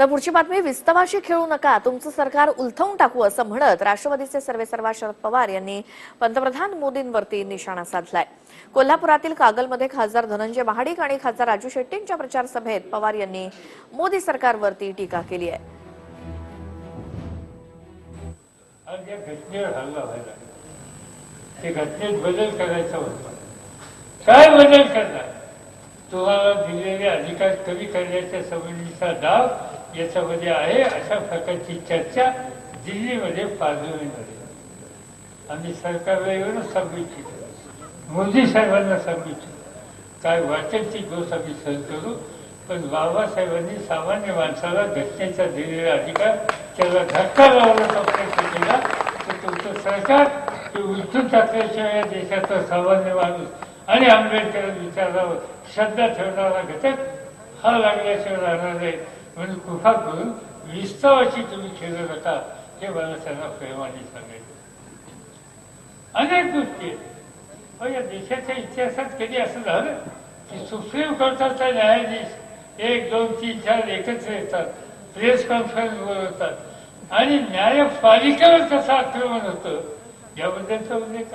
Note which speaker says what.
Speaker 1: तर पुढची बातमी विस्तवाशी खेळू नका तुमचं सरकार उलथवून टाकू असं म्हणत राष्ट्रवादीचे सर्वेसर्वा शरद पवार यांनी पंतप्रधान मोदींवरती निशाणा साधलाय. कोल्हापुरातील कागलमध्ये खासदार धनंजय महाडिक आणि खासदार राजू शेट्टींच्या प्रचार सभेत पवार यांनी मोदी सरकारवरती टीका केली आहे.
Speaker 2: या घटनेवर हल्ला व्हायला. ते घटनेत बदल करायचा होता. काय बदल करणार? तुम्हाला दिलेले अधिकार कमी करण्याच्या संबंधीचा डाव याच्यामध्ये आहे अशा प्रकारची चर्चा दिल्लीमध्ये पार्लमेंटमध्ये आम्ही सरकारला येऊन सांगू इच्छितो मोदी साहेबांना सांगू इच्छितो काय वाटेल ती आम्ही सहन करू. पण बाबासाहेबांनी सामान्य माणसाला घटनेचा दिलेला अधिकार त्याला धक्का लावण्याचा प्रयत्न केला. तर तुमचं सरकार ते उलटून टाकल्याशिवाय या देशाचा सामान्य माणूस आणि आंबेडकर विचारावर श्रद्धा ठेवणारा घटक हा लागल्याशिवाय राहणार नाही. म्हणून कृपा करून विस्तवाची तुम्ही खेळू नका हे मला त्यांना प्रेमाने सांगायचं. अनेक गोष्टी या देशाच्या इतिहासात कधी असं झालं की सुप्रीम कोर्टाचा न्यायाधीश एक दोन तीन चार एकत्र येतात प्रेस कॉन्फरन्स बोलवतात आणि न्यायपालिकेवर कसं आक्रमण होतं. याबद्दलचा उल्लेख